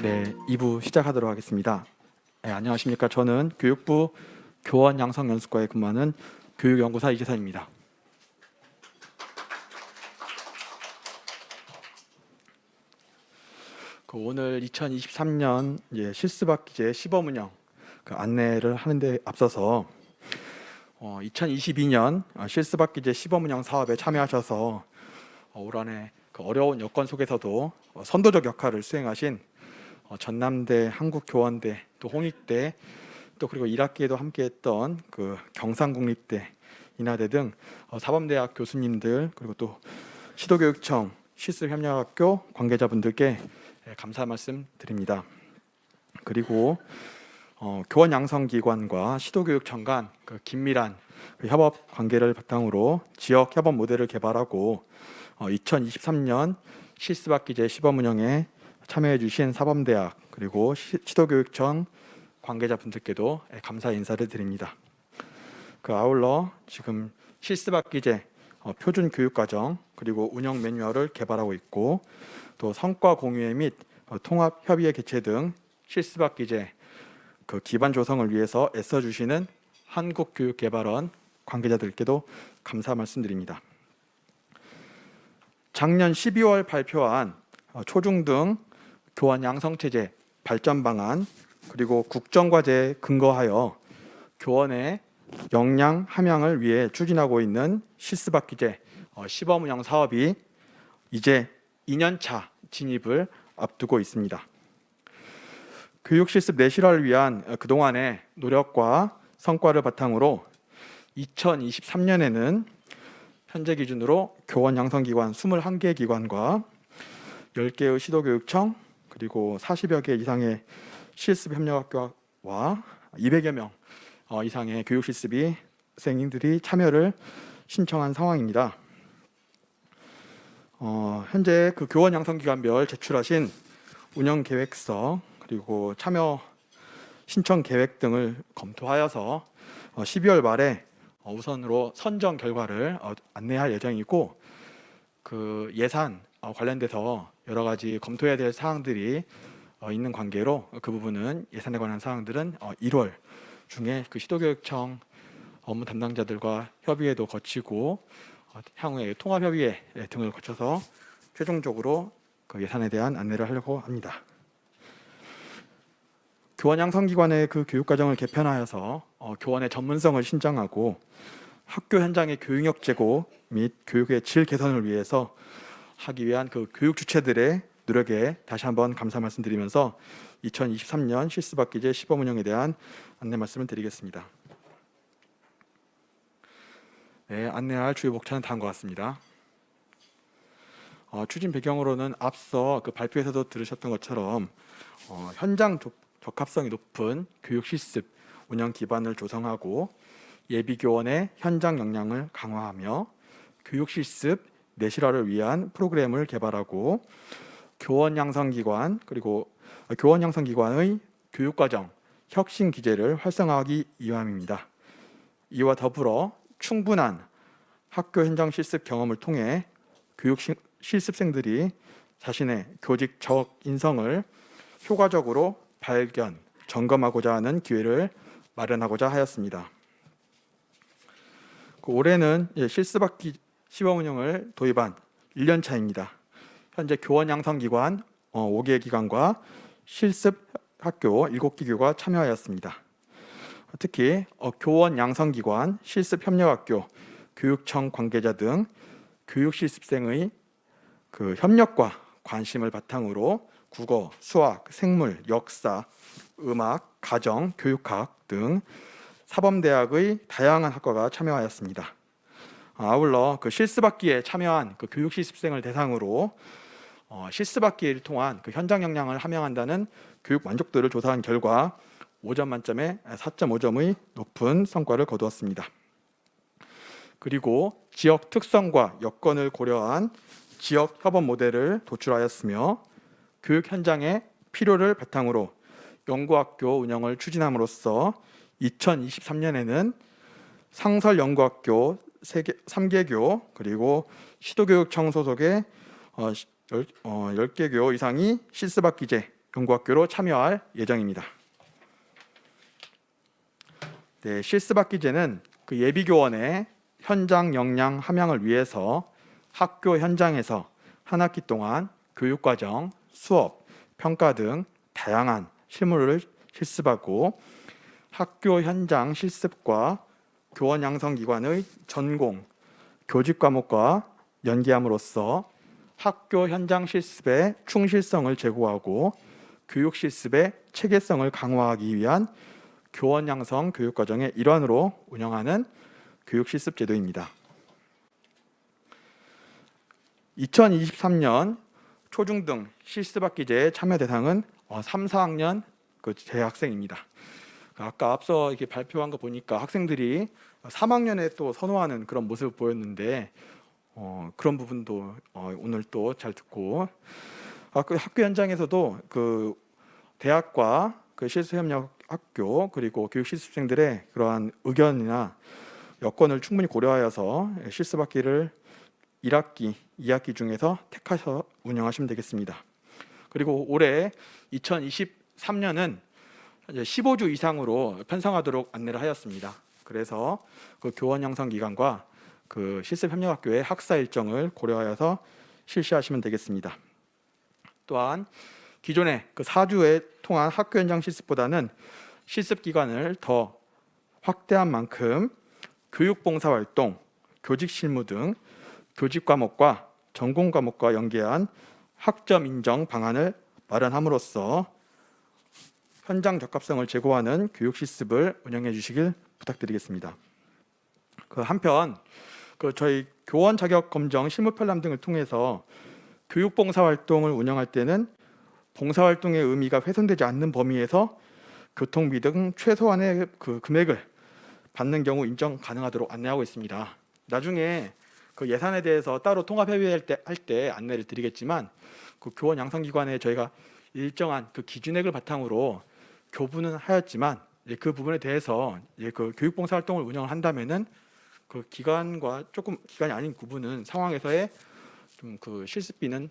네, 2부 시작하도록 하겠습니다. 네, 안녕하십니까? 저는 교육부 교원 양성 연수과에 근무하는 교육연구사 이재선입니다. 그 오늘 2023년 이제 실습학 기제 시범 운영 그 안내를 하는데 앞서서 어, 2022년 실습학 기제 시범 운영 사업에 참여하셔서 어, 올 한해 그 어려운 여건 속에서도 어, 선도적 역할을 수행하신 어, 전남대, 한국교원대, 또 홍익대, 또 그리고 1학기에도 함께했던 그 경상국립대, 인하대 등 어, 사범대학 교수님들 그리고 또 시도교육청, 실습협력학교 관계자분들께 예, 감사 말씀 드립니다. 그리고 어, 교원 양성 기관과 시도교육청 간 그 긴밀한 그 협업 관계를 바탕으로 지역 협업 모델을 개발하고 어, 2023년 실습학기제 시범 운영에 참여해 주신 사범대학 그리고 시, 시도교육청 관계자분들께도 예, 감사 인사를 드립니다. 그 아울러 지금 실습학기제 어, 표준 교육과정 그리고 운영 매뉴얼을 개발하고 있고 또 성과 공유회 및 어, 통합 협의회 개최 등 실습학기제 그 기반 조성을 위해서 애써 주시는 한국교육개발원 관계자들께도 감사 말씀드립니다. 작년 12월 발표한 어, 초중등 교원 양성체제 발전 방안 그리고 국정과제에 근거하여 교원의 역량 함양을 위해 추진하고 있는 실습학기제 어, 시범 운영 사업이 이제 2년차 진입을 앞두고 있습니다. 교육 실습 내실화를 위한 어, 그동안의 노력과 성과를 바탕으로 2023년에는 현재 기준으로 교원 양성 기관 21개 기관과 10개의 시도교육청 그리고 40여 개 이상의 실습 협력학교와 200여 명 어, 이상의 교육 실습이 생님들이 참여를 신청한 상황입니다. 어, 현재 그 교원 양성 기관별 제출하신 운영 계획서 그리고 참여 신청 계획 등을 검토하여서 어, 12월 말에 어, 우선으로 선정 결과를 어, 안내할 예정이고 그 예산 어, 관련돼서 여러 가지 검토해야 될 사항들이 어, 있는 관계로 그 부분은 예산에 관한 사항들은 어, 1월 중에 그 시도교육청 업무 담당자들과 협의회도 거치고 어, 향후에 통합협의회 등을 거쳐서 최종적으로 그 예산에 대한 안내를 하려고 합니다. 교원 양성기관의 그 교육과정을 개편하여서 어, 교원의 전문성을 신장하고 학교 현장의 교육력 제고 및 교육의 질 개선을 위해서 하기 위한 그 교육 주체들의 노력에 다시 한번 감사 말씀드리면서 2023년 실습학 기제 시범 운영에 대한 안내 말씀을 드리겠습니다. 네, 안내할 주요 목차는 다음과 같습니다. 어, 추진 배경으로는 앞서 그 발표에서도 들으셨던 것처럼 어, 현장 적- 적합성이 높은 교육 실습 운영 기반을 조성하고 예비 교원의 현장 역량을 강화하며 교육 실습 내실화를 위한 프로그램을 개발하고 교원 양성 기관 그리고 어, 교원 양성 기관의 교육 과정 혁신 기제를 활성화하기 위함입니다. 이와 더불어 충분한 학교 현장 실습 경험을 통해 교육 시- 실습생들이 자신의 교직 적 인성을 효과적으로 발견, 점검하고자 하는 기회를 마련하고자 하였습니다. 그 올해는 이제 실습학기 시범 운영을 도입한 1년 차입니다. 현재 교원 양성 기관 5개 기관과 실습 학교 7개 교가 참여하였습니다. 특히 어, 교원 양성 기관, 실습 협력 학교, 교육청 관계자 등 교육 실습생의 그 협력과 관심을 바탕으로 국어, 수학, 생물, 역사, 음악, 가정, 교육학 등 사범대학의 다양한 학과가 참여하였습니다. 아울러 그 실습학기에 참여한 그 교육 실습생을 대상으로 어, 실습학기를 통한 그 현장 역량을 함양한다는 교육 만족도를 조사한 결과 5점 만점에 4.5점의 높은 성과를 거두었습니다. 그리고 지역 특성과 여건을 고려한 지역 협업 모델을 도출하였으며 교육 현장의 필요를 바탕으로 연구학교 운영을 추진함으로써 2023년에는 상설 연구학교 3개, 3개교 그리고 시도교육청 소속의 어, 10, 어, 10개 교 이상이 실습학기제 연구학교로 참여할 예정입니다. 네, 실습학기제는 그 예비교원의 현장 역량 함양을 위해서 학교 현장에서 한 학기 동안 교육과정, 수업, 평가 등 다양한 실무를 실습하고 학교 현장 실습과 교원 양성 기관의 전공, 교직 과목과 연계함으로써 학교 현장 실습의 충실성을 제고하고 교육 실습의 체계성을 강화하기 위한 교원 양성 교육 과정의 일환으로 운영하는 교육 실습 제도입니다. 2023년 초중등 실습학기제 참여 대상은 3, 4학년 그 재학생입니다. 그 아까 앞서 이렇게 발표한 거 보니까 학생들이 3학년에 또 선호하는 그런 모습을 보였는데 어, 그런 부분도 어, 오늘 또 잘 듣고 학교, 학교 현장에서도 그 대학과 그 실습협력 학교 그리고 교육 실습생들의 그러한 의견이나 여건을 충분히 고려하여서 실습 학기를 1학기, 2학기 중에서 택하셔 운영하시면 되겠습니다. 그리고 올해 2023년은 15주 이상으로 편성하도록 안내를 하였습니다. 그래서 그 교원 양성 기관과 그 실습 협력학교의 학사 일정을 고려하여서 실시하시면 되겠습니다. 또한 기존의 그 4주에 통한 학교 현장 실습보다는 실습 기간을 더 확대한 만큼 교육 봉사 활동, 교직 실무 등 교직 과목과 전공 과목과 연계한 학점 인정 방안을 마련함으로써 현장 적합성을 제고하는 교육 실습을 운영해 주시길 부탁드리겠습니다. 그 한편 그 저희 교원 자격 검정 실무 편람 등을 통해서 교육 봉사 활동을 운영할 때는 봉사 활동의 의미가 훼손되지 않는 범위에서 교통비 등 최소한의 그 금액을 받는 경우 인정 가능하도록 안내하고 있습니다. 나중에 그 예산에 대해서 따로 통합 회의할 때 할 때 안내를 드리겠지만 그 교원 양성 기관에 저희가 일정한 그 기준액을 바탕으로 교부는 하였지만 그 부분에 대해서 그 교육 봉사 활동을 운영을 한다면은 그 기간과 조금 기간이 아닌 구분은 상황에서의 좀 그 실습비는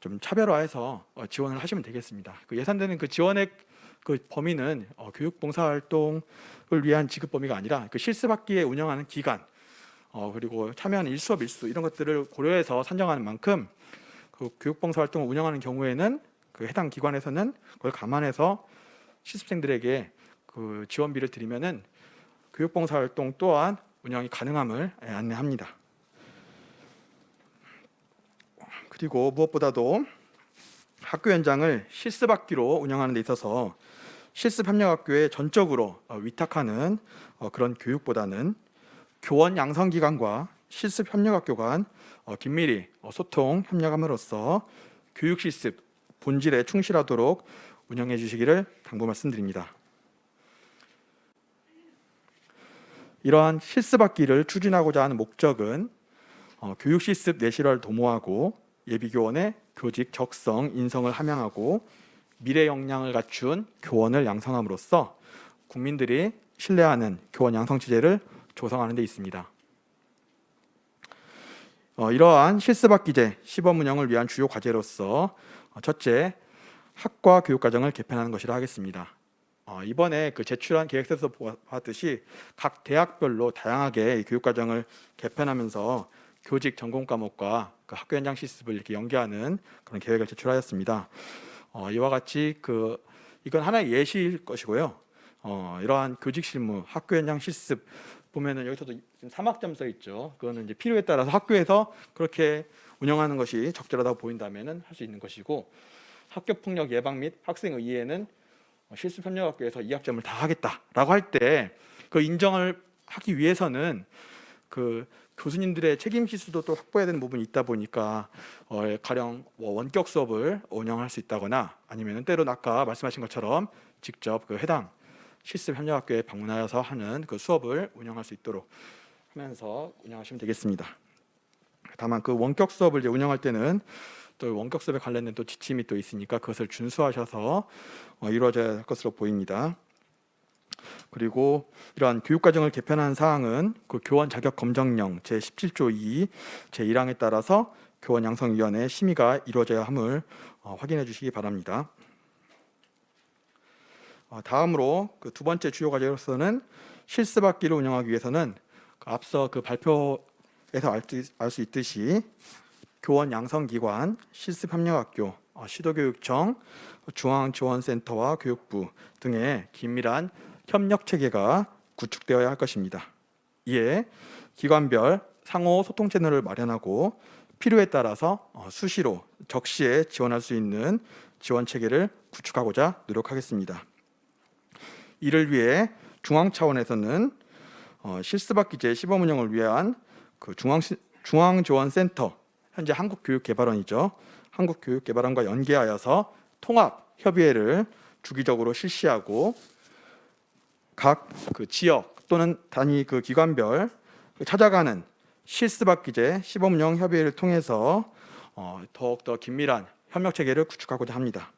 좀 차별화해서 어, 지원을 하시면 되겠습니다. 그 예산되는 그 지원액 그 범위는 어, 교육 봉사 활동을 위한 지급 범위가 아니라 그 실습학기에 운영하는 기간 어, 그리고 참여하는 일수업 일수 이런 것들을 고려해서 산정하는 만큼 그 교육 봉사 활동을 운영하는 경우에는 그 해당 기관에서는 그걸 감안해서 실습생들에게 그 지원비를 드리면은 교육 봉사 활동 또한 운영이 가능함을 예, 안내합니다. 그리고 무엇보다도 학교 현장을 실습학기로 운영하는 데 있어서 실습협력학교에 전적으로 어, 위탁하는 어, 그런 교육보다는 교원 양성기관과 실습협력학교 간 어, 긴밀히 소통 협력함으로써 교육 실습 본질에 충실하도록 운영해 주시기를 당부 말씀드립니다. 이러한 실습학기를 추진하고자 하는 목적은 교육 실습 내실화를 도모하고 예비교원의 교직 적성 인성을 함양하고 미래 역량을 갖춘 교원을 양성함으로써 국민들이 신뢰하는 교원 양성 체제를 조성하는 데 있습니다. 어, 이러한 실습학기제 시범 운영을 위한 주요 과제로서 어, 첫째 학과 교육과정을 개편하는 것이라 하겠습니다. 어, 이번에 그 제출한 계획서에서 보았듯이 각 대학별로 다양하게 교육과정을 개편하면서 교직 전공 과목과 그 학교 현장 실습을 이렇게 연계하는 그런 계획을 제출하였습니다. 어, 이와 같이 그 이건 하나의 예시일 것이고요. 어, 이러한 교직 실무, 학교 현장 실습 보면은 여기서도 지금 3학점 써 있죠. 그거는 이제 필요에 따라서 학교에서 그렇게 운영하는 것이 적절하다고 보인다면은 할 수 있는 것이고 학교 폭력 예방 및 학생 의회는 실습 협력학교에서 2학점을 다 하겠다라고 할 때 그 인정을 하기 위해서는 그 교수님들의 책임 지수도 또 확보해야 되는 부분이 있다 보니까 어, 가령 뭐 원격 수업을 운영할 수 있다거나 아니면 때로는 아까 말씀하신 것처럼 직접 그 해당 실습 협력학교에 방문하여서 하는 그 수업을 운영할 수 있도록 하면서 운영하시면 되겠습니다. 다만 그 원격 수업을 이제 운영할 때는 또 원격 수업에 관련된 또 지침이 또 있으니까 그것을 준수하셔서 어, 이루어져야 할 것으로 보입니다. 그리고 이러한 교육과정을 개편한 사항은 그 교원 자격 검정령 제 17조 2 제 1항에 따라서 교원 양성위원회 심의가 이루어져야 함을 어, 확인해 주시기 바랍니다. 어, 다음으로 그 두 번째 주요 과제로서는 실습학기를 운영하기 위해서는 그 앞서 그 발표에서 알 수 있듯이 교원 양성기관, 실습협력학교, 어, 시도교육청, 중앙지원센터와 교육부 등의 긴밀한 협력 체계가 구축되어야 할 것입니다. 이에 기관별 상호 소통 채널을 마련하고 필요에 따라서 어, 수시로 적시에 지원할 수 있는 지원 체계를 구축하고자 노력하겠습니다. 이를 위해 중앙 차원에서는 어, 실습학 기제 시범 운영을 위한 그 중앙 중앙 지원센터 현재 한국교육개발원이죠. 한국교육개발원과 연계하여서 통합 협의회를 주기적으로 실시하고 각 그 지역 또는 단위 그 기관별 찾아가는 실습학 기제 시범 운영 협의회를 통해서 어, 더욱 더 긴밀한 협력 체계를 구축하고자 합니다.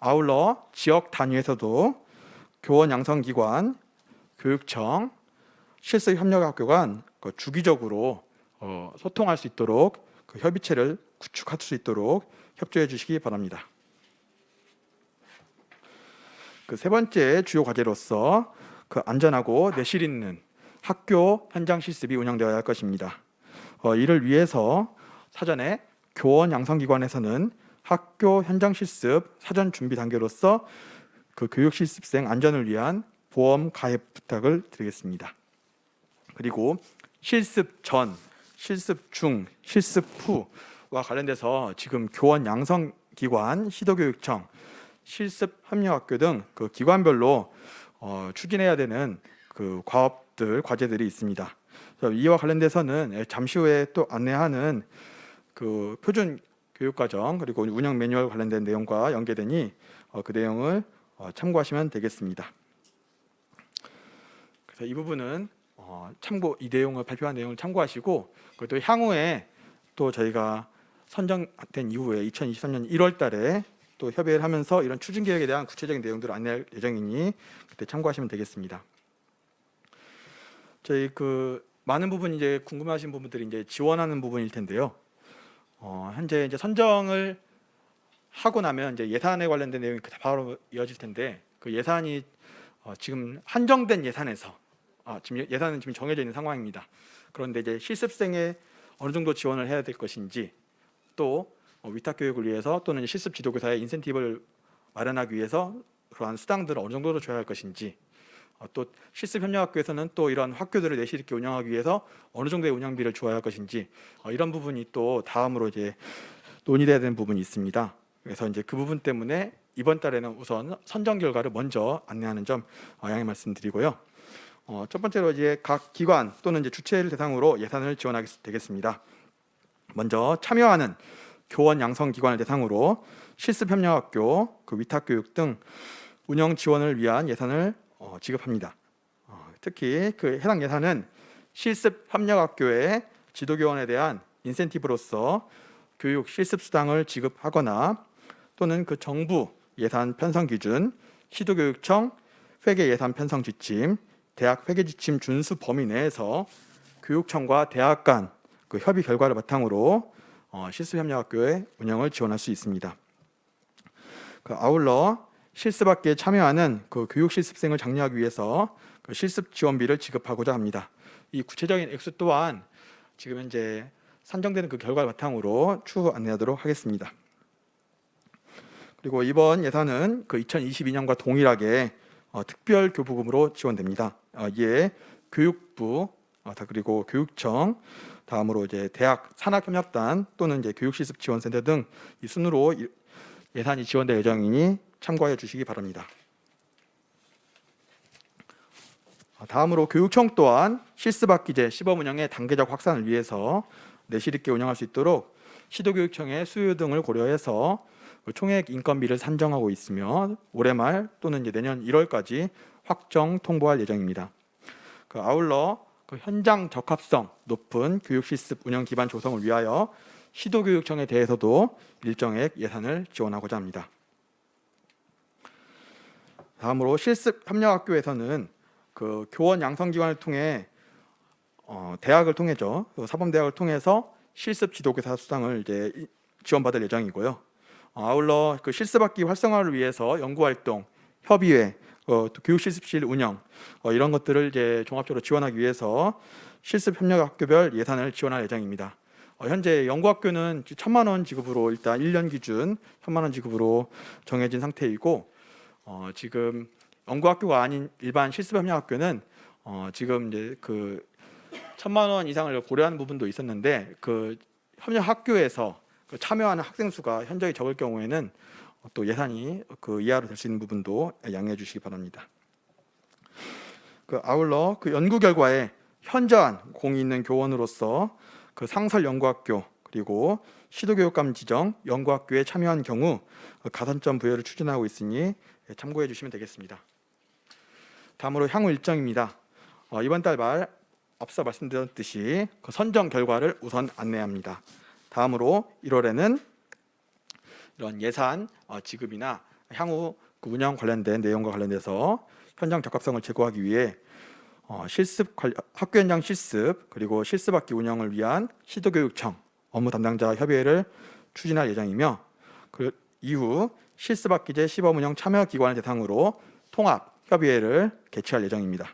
아울러 지역 단위에서도 교원 양성 기관, 교육청, 실습 협력 학교 간그 주기적으로 어, 소통할 수 있도록 그 협의체를 구축할 수 있도록 협조해 주시기 바랍니다. 그 세 번째 주요 과제로서 그 안전하고 내실 있는 학교 현장 실습이 운영되어야 할 것입니다. 어, 이를 위해서 사전에 교원 양성기관에서는 학교 현장 실습 사전 준비 단계로서 그 교육 실습생 안전을 위한 보험 가입 부탁을 드리겠습니다. 그리고 실습 전, 실습 중, 실습 후와 관련돼서 지금 교원 양성 기관, 시도교육청, 실습 협력학교 등 그 기관별로 어, 추진해야 되는 그 과업들, 과제들이 있습니다. 이와 관련돼서는 잠시 후에 또 안내하는 그 표준 교육과정 그리고 운영 매뉴얼 관련된 내용과 연계되니 어, 그 내용을 어, 참고하시면 되겠습니다. 그래서 이 부분은 어, 참고 이 내용을 발표한 내용을 참고하시고 그또 향후에 또 저희가 선정된 이후에 2023년 1월달에 또 협의를 하면서 이런 추진 계획에 대한 구체적인 내용들을 안내할 예정이니 그때 참고하시면 되겠습니다. 저희 그 많은 부분 이제 궁금하신 부분들이 이제 지원하는 부분일 텐데요. 어, 현재 이제 선정을 하고 나면 이제 예산에 관련된 내용이 바로 이어질 텐데 그 예산이 어, 지금 한정된 예산에서 아, 지금 예산은 지금 정해져 있는 상황입니다. 그런데 이제 실습생에 어느 정도 지원을 해야 될 것인지 또 어, 위탁 교육을 위해서 또는 실습 지도교사의 인센티브를 마련하기 위해서 그러한 수당들을 어느 정도로 줘야 할 것인지 어, 또 실습 협력학교에서는 또 이런 학교들을 내실 있게 운영하기 위해서 어느 정도의 운영비를 줘야 할 것인지 어, 이런 부분이 또 다음으로 이제 논의돼야 되는 부분이 있습니다. 그래서 이제 그 부분 때문에 이번 달에는 우선 선정 결과를 먼저 안내하는 점 어, 양해 말씀드리고요. 어, 첫 번째로 이제 각 기관 또는 이제 주체를 대상으로 예산을 지원하게 되겠습니다. 먼저 참여하는 교원 양성 기관을 대상으로 실습 협력 학교, 그 위탁 교육 등 운영 지원을 위한 예산을 어, 지급합니다. 어, 특히 그 해당 예산은 실습 협력 학교의 지도 교원에 대한 인센티브로서 교육 실습 수당을 지급하거나 또는 그 정부 예산 편성 기준, 시도교육청 회계 예산 편성 지침, 대학 회계 지침 준수 범위 내에서 교육청과 대학 간 그 협의 결과를 바탕으로 어, 실습협력학교의 운영을 지원할 수 있습니다. 그 아울러 실습학기에 참여하는 그 교육 실습생을 장려하기 위해서 그 실습 지원비를 지급하고자 합니다. 이 구체적인 액수 또한 지금 현재 산정되는 그 결과를 바탕으로 추후 안내하도록 하겠습니다. 그리고 이번 예산은 그 2022년과 동일하게 어, 특별 교부금으로 지원됩니다. 어, 이에 교육부 어, 그리고 교육청 다음으로 이제 대학 산학협력단 또는 이제 교육실습지원센터 등 이 순으로 예산이 지원될 예정이니 참고해 주시기 바랍니다. 어, 다음으로 교육청 또한 실습학기제 시범 운영의 단계적 확산을 위해서 내실 있게 운영할 수 있도록 시도교육청의 수요 등을 고려해서 그 총액 인건비를 산정하고 있으며 올해 말 또는 이제 내년 1월까지 확정 통보할 예정입니다. 그 아울러 그 현장 적합성 높은 교육 실습 운영 기반 조성을 위하여 시도교육청에 대해서도 일정액 예산을 지원하고자 합니다. 다음으로 실습 협력 학교에서는 그 교원 양성 기관을 통해 어, 대학을 통해죠. 그 사범 대학을 통해서 실습 지도교사 수당을 이제 지원받을 예정이고요. 어, 아울러 그 실습학기 활성화를 위해서 연구 활동, 협의회, 어, 또 교육실습실 운영 어, 이런 것들을 이제 종합적으로 지원하기 위해서 실습 협력 학교별 예산을 지원할 예정입니다. 어, 현재 연구학교는 천만 원 지급으로 일단 1년 기준 천만 원 지급으로 정해진 상태이고 어, 지금 연구학교가 아닌 일반 실습협력학교는 어, 지금 이제 그 천만 원 이상을 고려하는 부분도 있었는데 그 협력 학교에서 그 참여하는 학생 수가 현저히 적을 경우에는 또 예산이 그 이하로 될 수 있는 부분도 양해해 주시기 바랍니다. 그 아울러 그 연구 결과에 현저한 공이 있는 교원으로서 그 상설 연구학교 그리고 시도교육감 지정 연구학교에 참여한 경우 그 가산점 부여를 추진하고 있으니 참고해 주시면 되겠습니다. 다음으로 향후 일정입니다. 어, 이번 달 말 앞서 말씀드렸듯이 그 선정 결과를 우선 안내합니다. 다음으로 1월에는 이런 예산 어, 지급이나 향후 그 운영 관련된 내용과 관련돼서 현장 적합성을 제고하기 위해 어, 실습 관- 학교 현장 실습 그리고 실습학기 운영을 위한 시도교육청 업무 담당자 협의회를 추진할 예정이며 그 이후 실습학기제 시범 운영 참여 기관을 대상으로 통합 협의회를 개최할 예정입니다.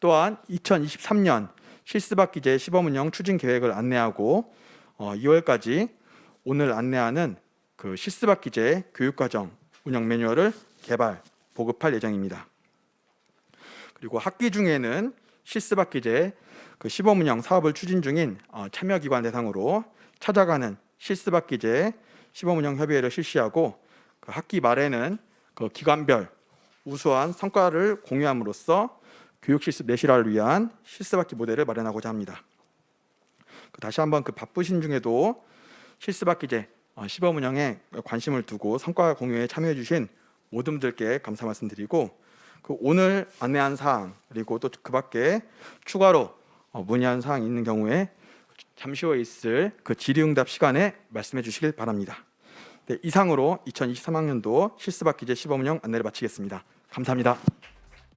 또한 2023년 실습학기제 시범 운영 추진 계획을 안내하고 어, 2월까지 오늘 안내하는 그 실습학기제 교육과정 운영 매뉴얼을 개발 보급할 예정입니다. 그리고 학기 중에는 실습학기제 그 시범 운영 사업을 추진 중인 어, 참여 기관 대상으로 찾아가는 실습학기제 시범 운영 협의회를 실시하고 그 학기 말에는 그 기관별 우수한 성과를 공유함으로써 교육 실습 내실화를 위한 실습학기 모델을 마련하고자 합니다. 그 다시 한번 그 바쁘신 중에도 실습학기제 어, 시범 운영에 관심을 두고 성과 공유에 참여해 주신 모든 분들께 감사 말씀드리고 그 오늘 안내한 사항 그리고 또 그 밖에 추가로 어, 문의한 사항이 있는 경우에 잠시 후에 있을 그 질의응답 시간에 말씀해 주시길 바랍니다. 네, 이상으로 2023학년도 실습학기제 시범 운영 안내를 마치겠습니다. 감사합니다.